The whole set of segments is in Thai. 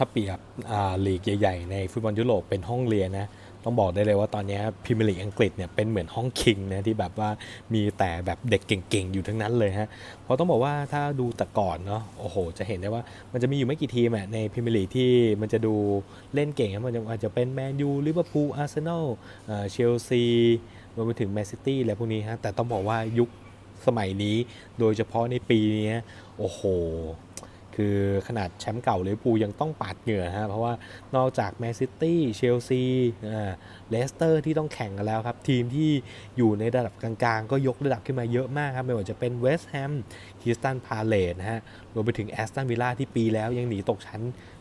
ถ้าเปรียบลีกใหญ่ๆ ในฟุตบอลยุโรปเป็นห้องเรียนนะ ต้องบอกได้เลยว่าตอนนี้พรีเมียร์ลีกอังกฤษเนี่ยเป็นเหมือนห้องคิงนะที่แบบว่ามีแต่แบบเด็กเก่งๆ อยู่ทั้งนั้นเลยฮะ เพราะต้องบอกว่าถ้าดูแต่ก่อนเนาะโอ้โห จะเห็นได้ว่ามันจะมีอยู่ไม่กี่ทีมอะในพรีเมียร์ลีกที่มันจะดูเล่นเก่งมันจะอาจจะเป็นแมนยูลิเวอร์พูลอาร์เซนอลเชลซีรวมไปถึงแมนซิตี้อะไรพวกนี้ฮะแต่ต้องบอกว่ายุคสมัยนี้โดยเฉพาะในปีนี้โอ้โห คือขนาดแชมป์เก่าลิเวอร์พูลยังต้องปาดเหงื่อฮะเพราะว่านอกจากแมนซิตี้เชลซีเลสเตอร์ที่ต้องแข่งกันแล้วครับ ทีมที่อยู่ในระดับกลางๆ ก็ยกระดับขึ้นมาเยอะมากครับ ไม่ว่าจะเป็นเวสต์แฮมคิสตันพาเลตนะฮะรวมไปถึงแอสตันวิลล่าที่ปีแล้วยังหนีตกชั้น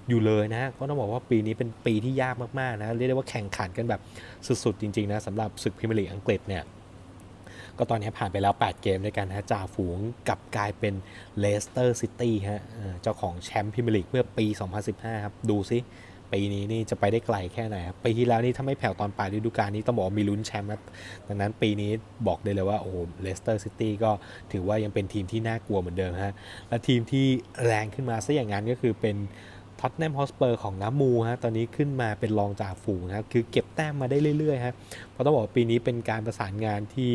อยู่เลยนะฮะก็ต้องบอกว่าปีนี้เป็นปีที่ยากมากๆนะเรียกได้ว่าแข่งขันกันแบบสุดๆจริงๆนะสำหรับศึกพรีเมียร์ลีกอังกฤษเนี่ย ก็ตอนนี้ผ่านไปแล้ว 8 เกมด้วยกันฮะจ่าฝูงกับกลายเป็นเลสเตอร์ซิตี้ฮะเอ่อเจ้าของแชมป์พรีเมียร์ลีกเมื่อปี 2015 ครับ ดูซิ ปีนี้นี่จะไปได้ไกลแค่ไหนครับ ปีที่แล้วนี่ถ้าไม่แผ่วตอนปลายฤดูกาลนี้ต้องบอกว่ามีลุ้นแชมป์ครับดังนั้นปีนี้บอกได้เลยว่า โอ้โหเลสเตอร์ซิตี้ก็ถือว่ายังเป็นทีมที่น่ากลัวเหมือนเดิมฮะและทีมที่แรงขึ้นมาซะอย่างนั้นก็คือเป็น ท็อตแนมฮอสเปอร์ของน้ำมูฮะตอนนี้ขึ้นมาเป็นรองจ่าฝูงนะครับคือเก็บแต้มมาได้เรื่อยๆฮะเพราะต้องบอกว่าปีนี้เป็นการประสานงานที่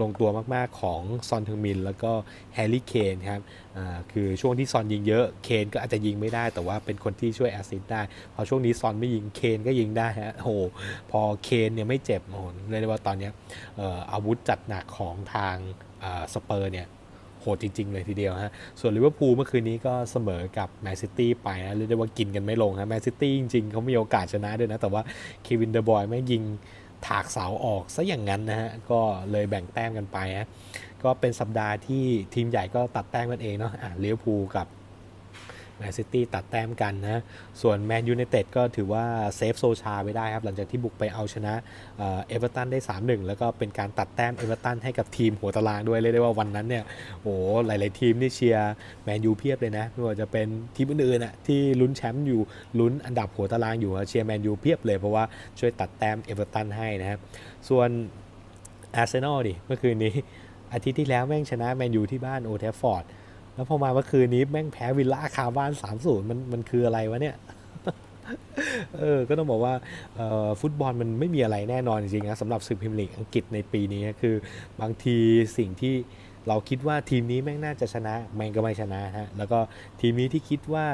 ลงตัวมากๆของซอนเทอร์มิน แล้วก็แฮร์รี่เคนครับอ่าคือช่วงที่ซอนยิงเยอะเคนก็อาจจะยิงไม่ได้ แต่ว่าเป็นคนที่ช่วยแอสซิสต์ได้ พอช่วงนี้ซอนไม่ยิงเคนก็ยิงได้ฮะโอ้โหพอเคนเนี่ยไม่เจ็บโอ้เรียกได้ว่าตอนนี้อาวุธจัดหนักของทางสเปอร์เนี่ย โหดจริง ๆ เลยทีเดียวฮะ ส่วนลิเวอร์พูลเมื่อคืนนี้ก็เสมอกับแมนซิตี้ไปนะเรียกได้ว่ากินกันไม่ลงฮะแมนซิตี้จริง ๆเขามีโอกาสชนะด้วยนะ แต่ว่าเควินเดอร์บอยไม่ยิงถากเสาออกซะอย่างนั้นนะฮะ ก็เลยแบ่งแต้มกันไปฮะก็เป็นสัปดาห์ที่ทีมใหญ่ก็ตัดแต้มกันเองเนาะอะลิเวอร์พูลกับ แมนซิตี้ตัดแต้มกันนะ ส่วนแมนยูไนเต็ดก็ถือว่าเซฟโซชาไว้ได้ครับ หลังจากที่บุกไปเอาชนะเอเวอร์ตันได้ 3-1 แล้วก็เป็นการตัดแต้มเอเวอร์ตันให้กับทีมหัวตารางด้วย เรียกได้ว่าวันนั้นเนี่ยโอ้โหหลาย ๆ ทีมนี่เชียร์แมนยูเพียบเลยนะ ไม่ว่าจะเป็นทีมอื่นๆน่ะที่ลุ้นแชมป์อยู่ลุ้นอันดับหัวตารางอยู่เชียร์แมนยูเพียบเลยเพราะว่าช่วยตัดแต้มเอเวอร์ตันให้นะครับ ส่วนอาร์เซนอลดิเมื่อคืนนี้อาทิตย์ที่แล้วแม่งชนะแมนยูที่บ้านโอเทฟฟอร์ด แล้วพอมาเมื่อคืนนี้แม่งแพ้วิลล่าคาบ้าน3-0มันมันคืออะไรวะเนี่ยเออก็ต้องบอกว่าฟุตบอลมันไม่มีอะไรแน่นอนจริงๆนะสำหรับศึกพรีเมียร์ลีกอังกฤษในปีนี้คือบางทีสิ่งที่เราคิดว่าทีมนี้แม่งน่าจะชนะ แม่งก็ไม่ชนะฮะแล้วก็ทีมนี้ที่คิดว่า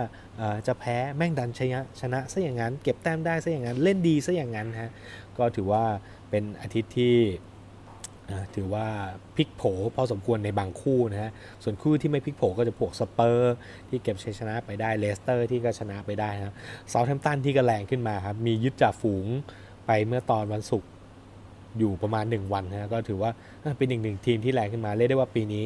จะแพ้แม่งดันชนะชนะซะอย่างนั้น เก็บแต้มได้ซะอย่างนั้น เล่นดีซะอย่างนั้นฮะก็ถือว่าเป็นอาทิตย์ที่ อ่าถือว่าพลิกโผพอสมควรในบางคู่นะฮะ ส่วนคู่ที่ไม่พลิกโผก็จะพวกสเปอร์ ที่เก็บชัยชนะไปได้เลสเตอร์ที่ก็ชนะไปได้นะเซาท์แฮมป์ตันที่ก็แรงขึ้นมาครับ มียึดจ่าฝูงไปเมื่อตอนวันศุกร์อยู่ประมาณ 1 วันนะฮะก็ถือว่าเป็นอีกหนึ่งทีมที่แรงขึ้นมาเรียกได้ว่าปีนี้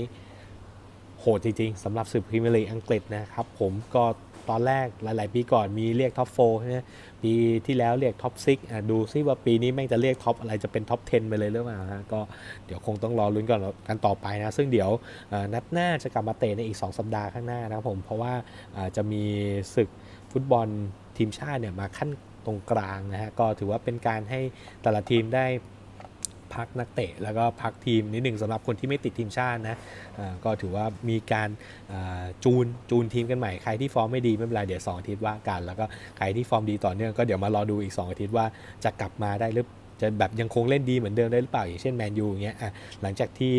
โหดจริงๆสำหรับศึกพรีเมียร์ลีกอังกฤษนะครับผมก็ ตอนแรกหลาย ๆ ปีก่อนมีเรียกท็อปโฟใช่ไหมปีที่แล้วเรียกท็อปซิกดูซิว่าปีนี้แม่งจะเรียกท็อปอะไรจะเป็นท็อป 10 ไปเลยหรือเปล่าฮะก็เดี๋ยวคงต้องรอลุ้นก่อนกันต่อไปนะ ซึ่งเดี๋ยวนัดหน้าจะกลับมาเตะในอีก 2 สัปดาห์ข้างหน้านะผมเพราะว่าจะมีศึกฟุตบอลทีมชาติเนี่ยมาขั้นตรงกลางนะฮะก็ถือว่าเป็นการให้แต่ละทีมได้ พักนักเตะ แล้วก็พักทีมนิดหนึ่งสำหรับคนที่ไม่ติดทีมชาตินะก็ถือว่ามีการจูนจูนทีมกันใหม่ใครที่ฟอร์มไม่ดีไม่เป็นไรเดี๋ยว2อาทิตย์ว่ากัน แล้วก็ใครที่ฟอร์มดีต่อเนื่องก็เดี๋ยวมารอดูอีก 2 อาทิตย์ว่าจะกลับมาได้หรือจะแบบยังคงเล่นดีเหมือนเดิมได้หรือเปล่า อย่างเช่นแมนยูอย่างเงี้ยหลังจากที่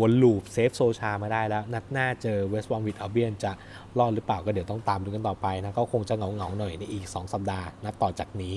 วนลูปเซฟโซชามาได้แล้ว นัดหน้าเจอเวสต์บอมวิดอัลเบียนจะรอดหรือเปล่าก็เดี๋ยวต้องตามดูกันต่อไปนะก็คงจะเหงาๆหน่อยในอีก 2 สัปดาห์นับต่อจากนี้